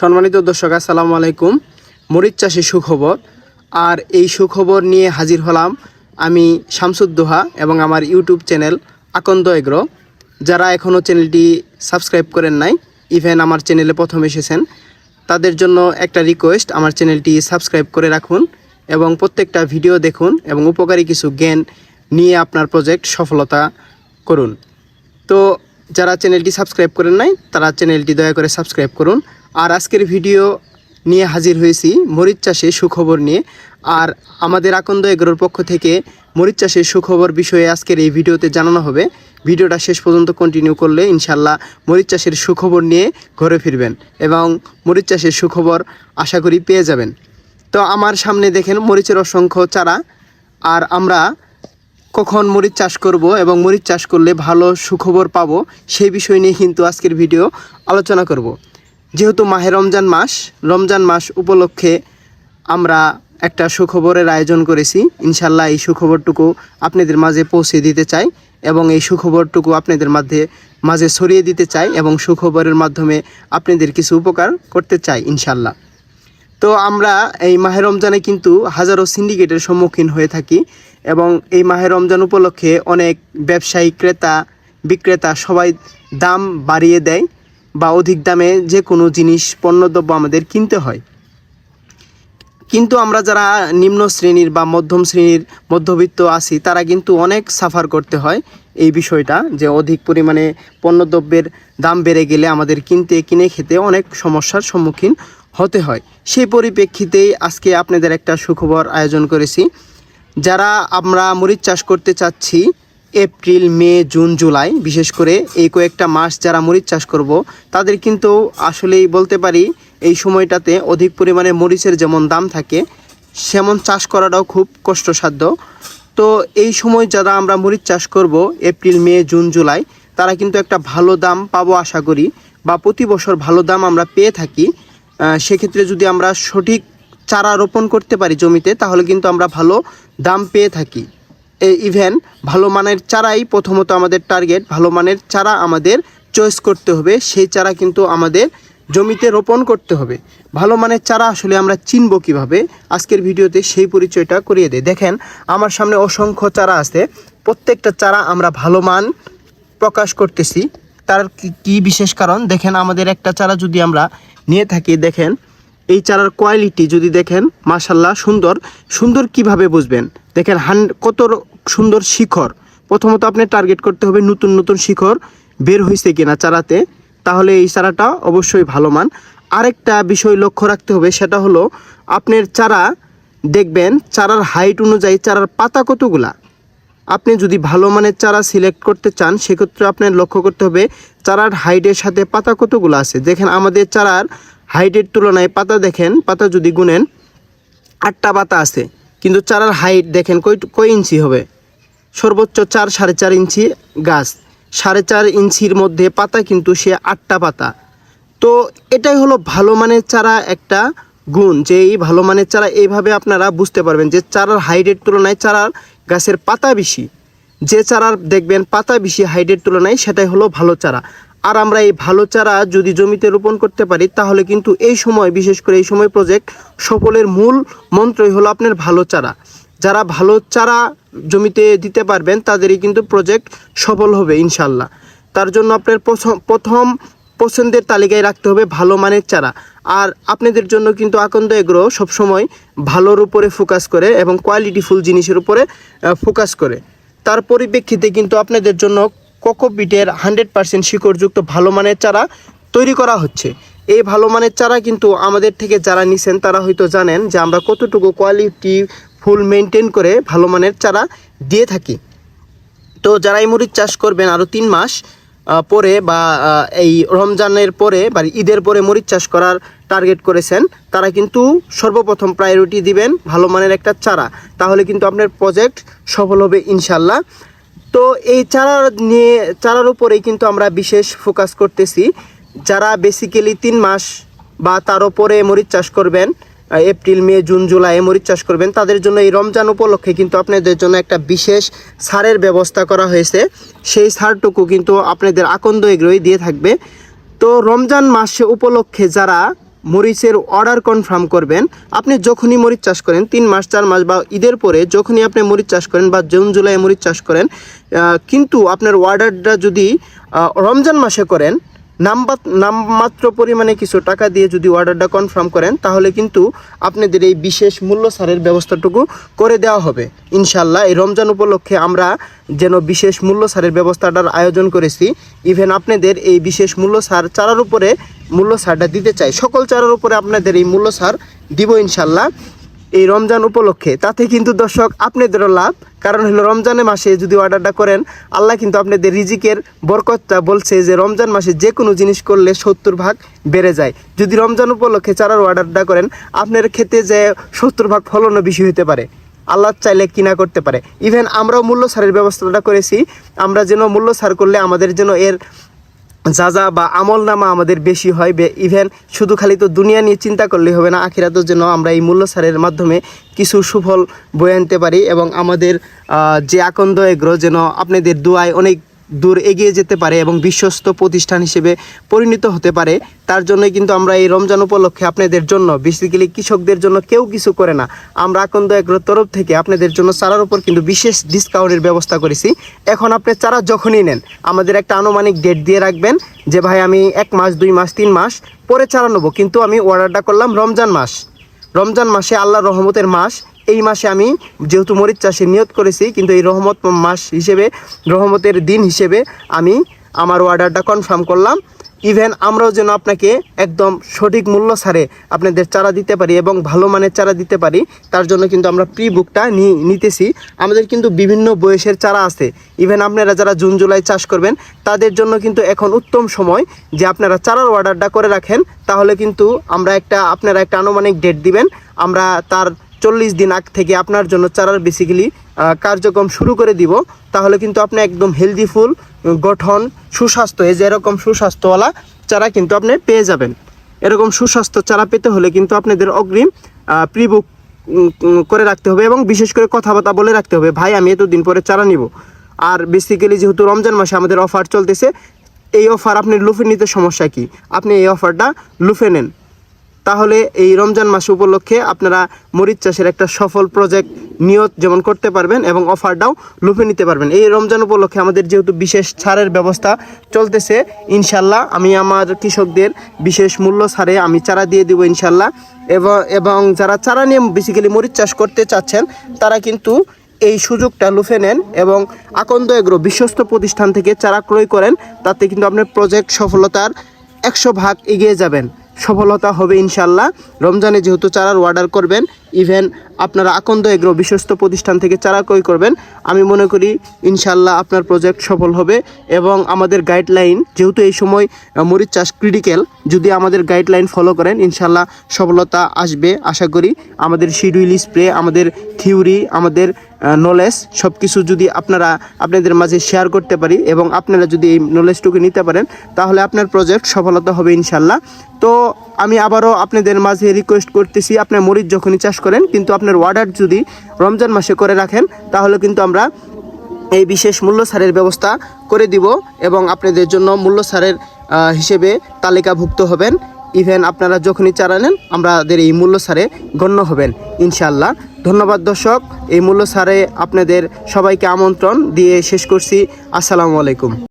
সম্মানিত দর্শক, আসসালামু আলাইকুম। মরিচ চাষি সুখবর। আর এই সুখবর নিয়ে হাজির হলাম আমি শামসুদ্দোহা এবং আমার ইউটিউব চ্যানেল আকন্দ এগ্রো। যারা এখনও চ্যানেলটি সাবস্ক্রাইব করেন নাই ইভেন আমার চ্যানেলে প্রথম এসেছেন, তাদের জন্য একটা রিকোয়েস্ট আমার চ্যানেলটি সাবস্ক্রাইব করে রাখুন এবং প্রত্যেকটা ভিডিও দেখুন এবং উপকারী কিছু জ্ঞান নিয়ে আপনার প্রজেক্ট সফলতা করুন। তো যারা চ্যানেলটি সাবস্ক্রাইব করেন নাই, তারা চ্যানেলটি দয়া করে সাবস্ক্রাইব করুন। আর আজকের ভিডিও নিয়ে হাজির হয়েছি মরিচ চাষে সুখবর নিয়ে। আর আমাদের আকন্দ এগ্রোর পক্ষ থেকে মরিচ চাষের সুখবর বিষয়ে আজকের এই ভিডিওতে জানানো হবে। ভিডিওটা শেষ পর্যন্ত কন্টিনিউ করলে ইনশাল্লাহ মরিচ চাষের সুখবর নিয়ে ঘরে ফিরবেন এবং মরিচ চাষের সুখবর আশা করি পেয়ে যাবেন। তো আমার সামনে দেখেন মরিচের অসংখ্য চারা। আর আমরা কখন মরিচ চাষ করব এবং মরিচ চাষ করলে ভালো সুখবর পাবো সেই বিষয় নিয়ে কিন্তু আজকের ভিডিও আলোচনা করব। যেহেতু মাহে রমজান মাস রমজান মাস উপলক্ষে আমরা একটা সুখবরের আয়োজন করেছি। ইনশাল্লাহ এই সুখবরটুকু আপনাদের মাঝে পৌঁছে দিতে চাই এবং এই সুখবরটুকু আপনাদের মাঝে মাঝে ছড়িয়ে দিতে চাই এবং সুখবরের মাধ্যমে আপনাদের কিছু উপকার করতে চাই ইনশাল্লাহ তো আমরা এই মাহে রমজানে কিন্তু হাজারো সিন্ডিকেটের সম্মুখীন হয়ে থাকি এবং এই মাহে রমজান উপলক্ষে অনেক ব্যবসায়ী ক্রেতা, বিক্রেতা সবাই দাম বাড়িয়ে দেয়। বা অধিক দামে যে কোনো জিনিস, পণ্যদ্রব্য আমাদের কিনতে হয়। কিন্তু আমরা যারা নিম্ন শ্রেণির বা মধ্যম শ্রেণির মধ্যবিত্ত আছি, তারা কিন্তু অনেক সাফার করতে হয় এই বিষয়টা যে অধিক পরিমাণে পণ্যদ্রব্যের দাম বেড়ে গেলে আমাদের কিনতে, কিনে খেতে অনেক সমস্যার সম্মুখীন হতে হয়। সেই পরিপ্রেক্ষিতেই আজকে আপনাদের একটা সুখবর আয়োজন করেছি। যারা আমরা মরিচ চাষ করতে চাচ্ছি এপ্রিল, মে, জুন, জুলাই, বিশেষ করে এই কয়েকটা মাস যারা মরিচ চাষ করব, তাদের কিন্তু আসলেই বলতে পারি এই সময়টাতে অধিক পরিমাণে মরিচের যেমন দাম থাকে, সেমন চাষ করাটাও খুব কষ্টসাধ্য। তো এই সময় যারা আমরা মরিচ চাষ করব, এপ্রিল, মে, জুন, জুলাই, তারা কিন্তু একটা ভালো দাম পাবো আশা করি বা প্রতি বছর ভালো দাম আমরা পেয়ে থাকি। সেক্ষেত্রে যদি আমরা সঠিক চারা রোপণ করতে পারি জমিতে, তাহলে কিন্তু আমরা ভালো দাম পেয়ে থাকি। ইভেন ভালো মানের চারাই প্রথমত আমাদের টার্গেট ভালো মানের চারা আমাদের চয়েস করতে হবে, সেই চারা কিন্তু আমাদের জমিতে রোপণ করতে হবে। ভালো মানের চারা আসলে আমরা চিনব কীভাবে? আজকের ভিডিওতে সেই পরিচয়টা করিয়ে দেয় দেখেন, আমার সামনে অসংখ্য চারা আছে। প্রত্যেকটা চারা আমরা ভালো মান প্রকাশ করতেছি। তার কি- বিশেষ কারণ? দেখেন, আমাদের একটা চারা যদি আমরা নিয়ে থাকি, দেখেন, এই চারার কোয়ালিটি যদি দেখেন মাশাল্লাহ সুন্দর। সুন্দর কীভাবে বুঝবেন? দেখেন, হান, কত সুন্দর শিখর। প্রথমত আপনি টার্গেট করতে হবে নতুন নতুন শিখর বের হয়েছে কিনা চারাতে। তাহলে এই চারাটা অবশ্যই ভালো মান। আরেকটা বিষয় লক্ষ্য রাখতে হবে, সেটা হলো আপনার চারা, দেখবেন চারার হাইট অনুযায়ী চারার পাতা কতগুলা? আপনি যদি ভালো মানের চারা সিলেক্ট করতে চান, সেক্ষেত্রে আপনার লক্ষ্য করতে হবে চারার হাইটের সাথে পাতা কতগুলো আছে। দেখেন আমাদের চারার হাইটের তুলনায় পাতা দেখেন, পাতা যদি গুনেন, আটটা পাতা আছে। কিন্তু চারার হাইট দেখেন কই কয় ইঞ্চি হবে? সর্বোচ্চ চার সাড়ে চার ইঞ্চি গাছ। সাড়ে চার ইঞ্চির মধ্যে পাতা কিন্তু সে আটটা পাতা। তো এটাই হলো ভালো মানের চারা একটা গুণ। যে এই ভালো মানের চারা এইভাবে আপনারা বুঝতে পারবেন যে চারার হাইটের তুলনায় চারার গাছের পাতা বেশি। যে চারার দেখবেন পাতা বেশি হাইটের তুলনায় সেটাই হলো ভালো চারা। আর আমরা এই ভালো চারা যদি জমিতে রোপণ করতে পারি, তাহলে কিন্তু এই সময়, বিশেষ করে এই সময় প্রজেক্ট সফলের মূল মন্ত্রই হলো আপনার ভালো চারা। যারা ভালো চারা জমিতে দিতে পারবেন, তাদেরই কিন্তু প্রজেক্ট সফল হবে ইনশাল্লাহ তার জন্য আপনার প্রথম পছন্দের তালিকায় রাখতে হবে ভালো মানের চারা। আর আপনাদের জন্য কিন্তু আকন্দ এগ্রো সবসময় ভালোর উপরে ফোকাস করে এবং কোয়ালিটিফুল জিনিসের উপরে ফোকাস করে। তার পরিপ্রেক্ষিতে কিন্তু আপনাদের জন্য কোকোপিটের হান্ড্রেড পার্সেন্ট শিকড়যুক্ত ভালো মানের চারা তৈরি করা হচ্ছে। এই ভালো মানের চারা কিন্তু আমাদের থেকে যারা নিছেন, তারা হয়তো জানেন যে আমরা কতটুকু কোয়ালিটি ফুল মেনটেন করে ভালো মানের চারা দিয়ে থাকি। তো যারা এই মরিচ চাষ করবেন আরও তিন মাস পরে বা এই রমজানের পরে বা ঈদের পরে মরিচ চাষ করার টার্গেট করেছেন, তারা কিন্তু সর্বপ্রথম প্রায়োরিটি দিবেন ভালো মানের একটা চারা। তাহলে কিন্তু আপনার প্রজেক্ট সফল হবে ইনশাল্লাহ তো এই চারা নিয়ে, চারার উপরেই কিন্তু আমরা বিশেষ ফোকাস করতেছি। যারা বেসিক্যালি তিন মাস বা তার উপরে মরিচ চাষ করবেন এপ্রিল মে জুন জুলাই মরিচ চাষ করবেন, তাদের জন্য এই রমজান উপলক্ষে কিন্তু আপনাদের জন্য একটা বিশেষ সারের ব্যবস্থা করা হয়েছে। সেই সারটুকু কিন্তু আপনাদের আকন্দ এগ্রোই দিয়ে থাকবে। তো রমজান মাসে উপলক্ষে যারা মরিচের অর্ডার কনফার্ম করবেন। আপনি যখনই মরিচ চাষ করেন, তিন মাস, চার মাস বা ঈদের পরে যখনই আপনি মরিচ চাষ করেন বা জুন, জুলাই মরিচ চাষ করেন কিন্তু আপনার অর্ডারটা যদি রমজান মাসে করেন নামবা- নামমাত্র পরিমাণে কিছু টাকা দিয়ে যদি অর্ডারটা কনফার্ম করেন, তাহলে কিন্তু আপনাদের এই বিশেষ মূল্য ছাড়ের ব্যবস্থাটুকু করে দেওয়া হবে। ইনশাল্লাহ এই রমজান উপলক্ষে আমরা যেন বিশেষ মূল্য ছাড়ের ব্যবস্থাটার আয়োজন করেছি ইভেন আপনাদের এই বিশেষ মূল্য ছাড় চারার উপরে মূল্য ছাড়টা দিতে চাই। সকল চারার উপরে আপনাদের এই মূল্য ছাড় দিব ইনশাল্লাহ এই রমজান উপলক্ষে। তাতে কিন্তু দর্শক আপনাদেরও লাভ। কারণ হলো রমজানের মাসে যদি অর্ডারটা করেন, আল্লাহ কিন্তু আপনাদের রিজিকের বরকতটা বলছে যে রমজান মাসে যে কোনো জিনিস করলে সত্তর ভাগ বেড়ে যায়। যদি রমজান উপলক্ষে চারার অর্ডারটা করেন, আপনার ক্ষেত্রে যে সত্তর ভাগ ফলনও বেশি হতে পারে। আল্লাহ চাইলে কিনা করতে পারে। ইভেন আমরাও মূল্য সারের ব্যবস্থাটা করেছি। আমরা যেন মূল্য সার করলে আমাদের যেন এর যা যা বা আমল নামা আমাদের বেশি হয় ইভেন শুধু খালি তো দুনিয়া নিয়ে চিন্তা করলেই হবে না, আখিরাতের জন্য আমরা এই মূল্য সারের মাধ্যমে কিছু সুফল বয়ে আনতে পারি এবং আমাদের যে আকন্দ এগ্রহ যেন আপনাদের দুয়ায় অনেক দূর এগিয়ে যেতে পারে এবং বিশ্বস্ত প্রতিষ্ঠান হিসেবে পরিণত হতে পারে। তার জন্যই কিন্তু আমরা এই রমজান উপলক্ষে আপনাদের জন্য বেসিক্যালি কৃষকদের জন্য কেউ কিছু করে না। আমরা আকন্দ এগ্রোর তরফ থেকে আপনাদের জন্য চারার উপর কিন্তু বিশেষ ডিসকাউন্টের ব্যবস্থা করেছি। এখন আপনি চারা যখনই নেন, আমাদের একটা আনুমানিক ডেট দিয়ে রাখবেন যে, ভাই, আমি এক মাস, দুই মাস, তিন মাস পরে চারা নেব। কিন্তু আমি অর্ডারটা করলাম রমজান মাস। রমজান মাসে আল্লাহ রহমতের মাস এই মাসে আমি যেহেতু মরিচ চাষে নিয়ত করেছি, কিন্তু এই রহমত মাস হিসেবে, রহমতের দিন হিসেবে আমি আমার অর্ডারটা কনফার্ম করলাম। ইভেন আমরাও যেন আপনাকে একদম সঠিক মূল্য ছাড়ে আপনাদের চারা দিতে পারি এবং ভালো মানের চারা দিতে পারি, তার জন্য কিন্তু আমরা প্রি বুকটা নিতেছি। আমাদের কিন্তু বিভিন্ন বয়সের চারা আছে। ইভেন আপনারা যারা জুন, জুলাই চাষ করবেন, তাদের জন্য কিন্তু এখন উত্তম সময় যে আপনারা চারার অর্ডারটা করে রাখেন, তাহলে কিন্তু আমরা একটা, আপনারা একটা আনুমানিক ডেট দিবেন। আমরা তার চল্লিশ দিন আগ থেকে আপনার জন্য চারার বেসিক্যালি কার্যক্রম শুরু করে দিব। তাহলে কিন্তু আপনি একদম হেলদি ফুল, গঠন, সুস্বাস্থ্য, এই যে এরকম সুস্বাস্থ্যওয়ালা চারা কিন্তু আপনি পেয়ে যাবেন। এরকম সুস্বাস্থ্য চারা পেতে হলে কিন্তু আপনাদের অগ্রিম প্রি বুক করে রাখতে হবে এবং বিশেষ করে কথাবার্তা বলে রাখতে হবে, ভাই, আমি এতদিন পরে চারা নিব। আর বেসিক্যালি যেহেতু রমজান মাসে আমাদের অফার চলতেছে, এই অফার আপনি লুফে নিতে সমস্যা কি? আপনি এই অফারটা লুফে নেন। তাহলে এই রমজান মাস উপলক্ষে আপনারা মরিচ চাষের একটা সফল প্রজেক্ট নিয়ত যেমন করতে পারবেন এবং অফারটাও লুফে নিতে পারবেন। এই রমজান উপলক্ষে আমাদের যেহেতু বিশেষ ছাড়ের ব্যবস্থা চলতেছে ইনশাল্লাহ আমি আমার কৃষকদের বিশেষ মূল্য ছাড়ে আমি চারা দিয়ে দিব ইনশাল্লাহ এবং এবং যারা চারা নিয়ে বেসিক্যালি মরিচ চাষ করতে চাচ্ছেন, তারা কিন্তু এই সুযোগটা লুফে নেন এবং আকন্দ এগ্রো বিশ্বস্ত প্রতিষ্ঠান থেকে চারা ক্রয় করেন, তাতে কিন্তু আপনার প্রজেক্ট সফলতার একশো ভাগ এগিয়ে যাবেন। সফলতা হবে ইনশাল্লাহ রমজানে যেহেতু চারার অর্ডার করবেন ইভেন আপনারা আকন্দ এগ্রো বিশ্বস্ত প্রতিষ্ঠান থেকে চারা ক্রয় করবেন। আমি মনে করি ইনশাল্লাহ আপনার প্রজেক্ট সফল হবে এবং আমাদের গাইডলাইন যেহেতু এই সময় মরিচ চাষ ক্রিটিক্যাল যদি আমাদের গাইডলাইন ফলো করেন ইনশাল্লাহ সফলতা আসবে। আশা করি আমাদের শিডিউল স্প্রে আমাদের থিওরি আমাদের নলেজ সব কিছু যদি আপনারা আপনাদের মাঝে শেয়ার করতে পারি এবং আপনারা যদি এই নলেজটুকু নিতে পারেন, তাহলে আপনার প্রজেক্ট সফলতা হবে ইনশাল্লাহ তো আমি আবারও আপনাদের মাঝে রিকোয়েস্ট করতেছি, আপনার মরিচ যখনই চাষ করেন, কিন্তু আপনার অর্ডার যদি রমজান মাসে করে রাখেন, তাহলে কিন্তু আমরা এই বিশেষ মূল্য ছাড়ের ব্যবস্থা করে দিব এবং আপনাদের জন্য মূল্য ছাড়ের হিসেবে তালিকাভুক্ত হবেন। ইভেন আপনারা যখনই চারা নেন, আমাদের এই মূল্য ছাড়ে গণ্য হবেন ইনশাল্লাহ ধন্যবাদ দর্শক, এই মূল্য ছাড়ে আপনাদের সবাইকে আমন্ত্রণ দিয়ে শেষ করছি। আসসালামু আলাইকুম।